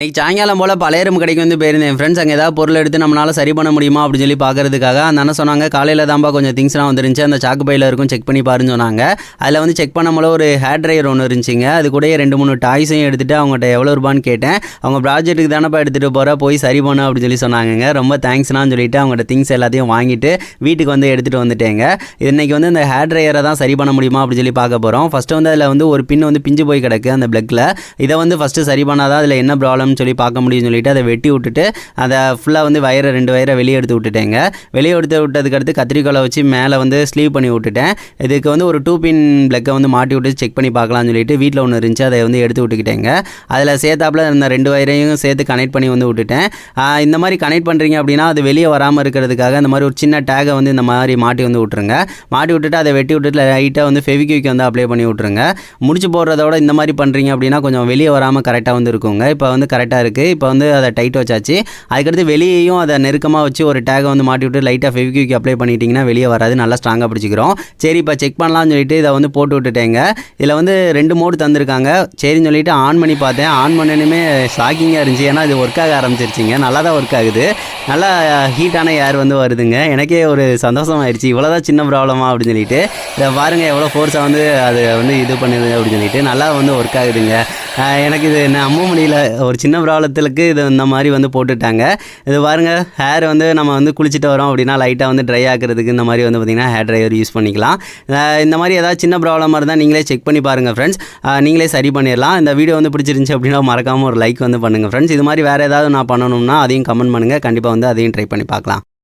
இன்னைக்கு சாயங்காலம் போல் பழையரும் கடைக்கு வந்து போயிருந்தேன். என் ஃப்ரெண்ட்ஸ் அங்கே ஏதாவது பொருள் எடுத்து நம்மளால சரி பண்ண முடியுமா அப்படின்னு சொல்லி பார்க்கறதுக்காக அந்த அண்ணன் சொன்னாங்க காலையில் தான்ப்பா கொஞ்சம் திங்ஸ்லாம் வந்துருந்துச்சு. அந்த சாக்கு பையில் இருக்கும் செக் பண்ணி பாருன்னு சொன்னாங்க. அதில் வந்து செக் பண்ணும்போது ஒரு ஹேர் ட்ரையர் ஒன்று இருந்துச்சுங்க. அது கூட ரெண்டு மூணு டாய்ஸையும் எடுத்துகிட்டு அவங்ககிட்ட எவ்வளோ ரூபான்னு கேட்டேன். அவங்க ப்ராஜெக்ட்டுக்கு தானேப்பா எடுத்துகிட்டு போகிற போய் சரி பண்ணு அப்படின்னு சொல்லி சொன்னாங்க ரொம்ப தேங்க்ஸ்னான்னு சொல்லிட்டு அவங்கள்ட்ட திங்ஸ் எல்லாத்தையும் வாங்கிட்டு வீட்டுக்கு வந்து எடுத்துகிட்டு வந்துட்டேங்க. இன்னைக்கு வந்து இந்த ஹேர் ட்ரையரை தான் சரி பண்ண முடியுமா அப்படின்னு சொல்லி பார்க்க போகிறோம் ஃபஸ்ட்டு வந்து அதில் வந்து ஒரு பின் வந்து பிஞ்சு போய் கிடக்கு அந்த பிளக்கில் இதை வந்து ஃபஸ்ட்டு சரி பண்ணாதான் அதில் என்ன ப்ராப்ளம்னு சொல்லி பார்க்க முடியும்னு சொல்லிட்டு அதை வெட்டி விட்டுட்டு அதை ஃபுல்லாக வந்து வயரை ரெண்டு வயரை வெளியே எடுத்து விட்டுட்டேங்க. வெளியே எடுத்து விட்டதுக்கு அடுத்து கத்திரிக்கோலை வச்சு மேலே வந்து ஸ்லீவ் பண்ணி விட்டுட்டேன். இதுக்கு வந்து ஒரு டூ பின் பிளக்கை வந்து மாட்டி விட்டு செக் பண்ணி பார்க்கலாம்னு சொல்லிட்டு வீட்டில் ஒன்று இருந்துச்சு அதை வந்து எடுத்து விட்டுக்கிட்டேங்க. அதில் சேர்த்தாப்புல இருந்த ரெண்டு வயரையும் சேர்த்து கனெக்ட் பண்ணி வந்து விட்டுட்டேன். இந்த மாதிரி கனெக்ட் பண்ணுறீங்க அப்படின்னா அது வெளியே வராமல் இருக்கிறதுக்காக இந்த மாதிரி ஒரு சின்ன டேகை வந்து இந்த மாதிரி மாட்டி வந்து விட்ருங்க மாட்டி விட்டுட்டு அதை வெட்டி விட்டுட்டு லைட்டாக வந்து ஃபெவிக்விக் வந்து அப்ளை பண்ணி விட்ருங்க முடிச்சு போடுறதோட இந்த மாதிரி பண்ணுறீங்க அப்படின்னா கொஞ்சம் வெளியே வராமல் கரெக்டாக வந்து இருக்குங்க. இப்போ வந்து கரெக்டாக இருக்குது இப்போ வந்து அதை டைட் வச்சாச்சு. அதுக்கடுத்து வெளியேயும் அதை நெருக்கமாக வச்சு ஒரு டேகை வந்து மாட்டி விட்டு லைட்டாக ஃபெவிக்விக் அப்ளை பண்ணிட்டீங்கன்னா வெளியே வராது. நல்லா ஸ்ட்ராங்காக பிடிச்சிக்கிறோம். சரி இப்போ செக் பண்ணலாம்னு சொல்லிட்டு இதை வந்து போட்டு விட்டுட்டேங்க. இதில் வந்து ரெண்டு மோடு தந்திருக்காங்க. சரின்னு சொல்லிட்டு ஆன் பண்ணி பார்த்தேன். ஆன் பண்ணனுமே ஷாக்கிங்காக இருந்துச்சு. ஏன்னா இது ஒர்க் ஆக ஆரம்பிச்சிருச்சிங்க. நல்லா தான் ஒர்க் ஆகுது. நல்லா ஹீட்டான ஏர் வந்து வருதுங்க. எனக்கே ஒரு சந்தோஷமாயிருச்சு இவ்வளோதான் சின்ன ப்ராப்ளமா அப்படின்னு சொல்லிட்டு. இதை பாருங்கள் எவ்வளோ ஃபோர்ஸாக வந்து அது வந்து இது பண்ணுது அப்படின்னு சொல்லிட்டு. நல்லா வந்து ஒர்க் ஆகுதுங்க. எனக்கு இது நம்ப முடியல. ஒரு சின்ன ப்ராப்ளத்துக்கு இது இந்த மாதிரி வந்து போட்டுட்டாங்க. இது பாருங்கள் ஹேர் வந்து நம்ம வந்து குளிச்சுட்டு வரோம் அப்படின்னா லைட்டாக வந்து ட்ரை ஆக்கிறதுக்கு இந்த மாதிரி வந்து பார்த்திங்கன்னா ஹேர் ட்ரையர் யூஸ் பண்ணிக்கலாம். இந்த மாதிரி ஏதாவது சின்ன ப்ராப்ளமாக இருந்தால் நீங்களே செக் பண்ணி பாருங்கள் ஃப்ரெண்ட்ஸ் நீங்களே சரி பண்ணிடலாம் இந்த வீடியோ வந்து பிடிச்சிருந்துச்சி அப்படின்னா மறக்காமல் ஒரு லைக் வந்து பண்ணுங்கள் ஃப்ரெண்ட்ஸ் இது மாதிரி வேறு ஏதாவது நான் பண்ணணும்னா அதையும் கமெண்ட் பண்ணுங்கள் கண்டிப்பாக வந்து அதையும் ட்ரை பண்ணி பார்க்கலாம்.